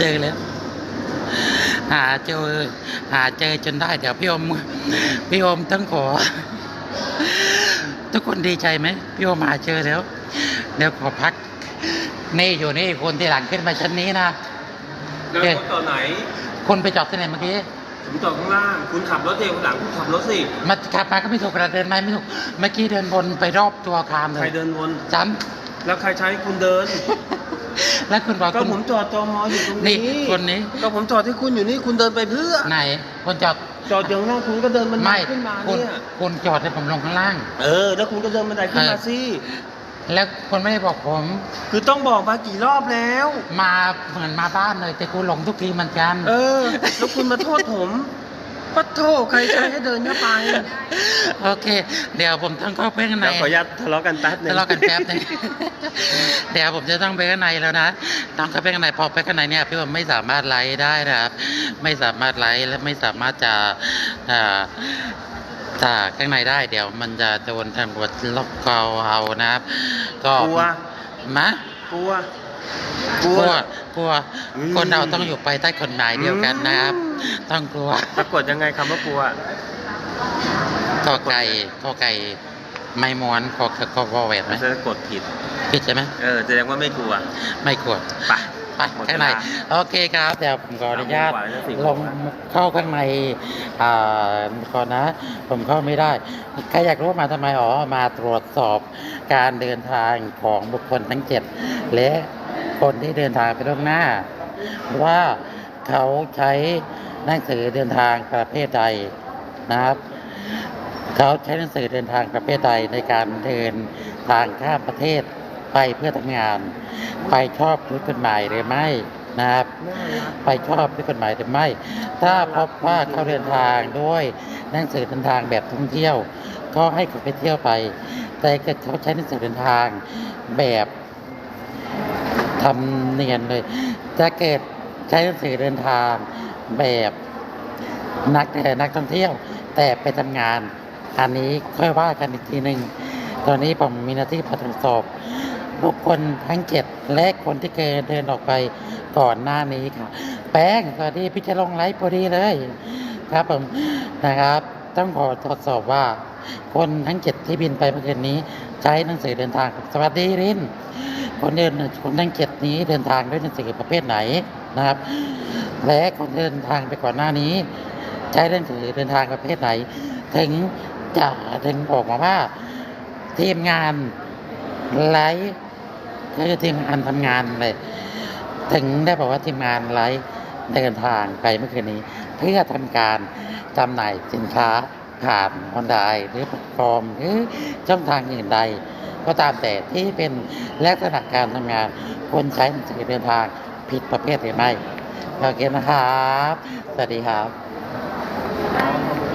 เจอแล้วหาเจอหาเจอจนได้ เดี๋ยวพี่อมพี่อมต้องขอ ทุกคนดีใจไหมพี่อมหาเจอแล้ว เดี๋ยวขอพัก นี่อยู่นี่คนที่หลังขึ้นมาชั้นนี้นะแล้วรถต่อไหน คนไปจอดที่ไหนเมื่อกี้ผมจอดข้างล่าง คุณขับรถเองคนหลังคุณขับรถสิมาขับมาก็ไม่ถูกกระเดินมาไม่ถูกเมื่อกี้เดินบนไปรอบตัวอาคารเลใครยเดินวนจันแล้วใครใช้คุณเดิน แล้วคุณบอกก็คุณผมจอดตอมออยู่ตรงนี่นี้คนนี้ก็ผมจอดที่คุณอยู่นี่คุณเดินไปเพื่อไหนคนจอดจอดอยู่ข้างล่างคุณก็เดินบันไดไม่ขึ้นมาคุณเนี่ยคุณจอดให้ผมลงข้างล่าง เออ แล้วคุณก็เดินบันไดขึ้นมาเออสิแล้วคนไม่ได้บอกผม คือต้องบอกมากี่รอบแล้ว มาเหมือนมาบ้านเลยแต่กูหลงทุกทีเหมือนกัน เออ แล้วคุณมาโทษผม ปัดโทษใครใช้ให้เดินเข้าไป โอเค เดี๋ยวผมต้องเข้าไปข้างในเดี๋ยวขออนุญาตทะเลาะกันแป๊บหนึงทะเลาะกันแป๊บนึง เดี๋ยวผมจะต้องไปข้างในแล้วนะ ต้องเข้าไปข้างในพอไปข้างในเนี่ยพี่ผมไม่สามารถไลฟ์ได้นะครับ ไม่สามารถไลฟ์และไม่สามารถจะอ่าจากข้างในได้ เดี๋ยวมันจะโดนตำรวจล็อกเราเอานะครับ ก็กลัวมะ กลัว กลัว กลัวอืมคนเราต้องอยู่ภายใต้กฎหมายเดียวกันนะครับ ต้องกลัวสะกดยังไงคำว่ากลัวกอไก่กอไก่ไม่ม้วนกอกอกอแหวนไหมจะกดผิดผิดใช่ไหมเออแสดงว่าไม่กลัว ไม่กลัวไป ไปหมดข้างในเวลาโอเคครับเดี๋ยวผมขออนุญาตสามโมงกว่าแล้วสี่โมงลงเข้าข้างในอ่าก่อนนะ ผมเข้าไม่ได้ใครอยากรู้มาทำไมอ๋อมาตรวจสอบการเดินทางของบุคคลทั้งเจ็ดและคนที่เดินทางไปล่วงหน้า ว่าเขาใช้หนังสือเดินทางประเภทใดนะครับเขาใช้หนังสือเดินทางประเภทใดในการเดินทางข้ามประเทศ ไปเพื่อทำงาน ไปชอบด้วยกฎหมายหรือไม่นะครับ ไปชอบด้วยกฎหมายหรือไม่ ถ้าพบว่าเขาเดินทางด้วยหนังสือเดินทางแบบท่องเที่ยว ก็ให้เขาไปเที่ยวไป แต่เกิดเขาใช้หนังสือเดินทางแบบทำเนียนเลยถ้าเกิดใช้หนังสือเดินทางแบบนักแต่นักท่องเที่ยว แต่ไปทำงาน อันนี้ค่อยว่ากันอีกทีหนึ่งตอนนี้ผมมีหน้าที่ตรวจสอบ บุคคลทั้งเจ็ดและคนที่เคยเดินออกไปก่อนหน้านี้ค่ะแป้งสวัสดีพี่จะลงไลฟ์พอดีเลยครับผมนะครับ ต้องขอตรวจสอบว่า คนทั้งเจ็ดที่บินไปเมื่อคืนนี้ ใช้หนังสือเดินทางสวัสดีรินคนเดินคนทั้งเจ็ดนี้เดินทางด้วยหนังสือประเภทไหนนะครับ และคนเดินทางไปก่อนหน้านี้ ใช้หนังสือเดินทางประเภทไหน ถึงจะถึงบอกมาว่าทีมงานไลฟ์ คือทีมงานทำงานเลยถึงได้บอกว่าทีมงานไลฟ์เดินทางไปเมื่อคืนนี้ เพื่อทำการจำหน่ายสินค้าผ่านออนไลน์หรือแพลตฟอร์มหรือช่องทางอื่นใด ก็ตามแต่ที่เป็นลักษณะการทำงานคนใช้หนังสือเดินทางผิดประเภทหรือไม่โอเคนะครับ สวัสดีครับ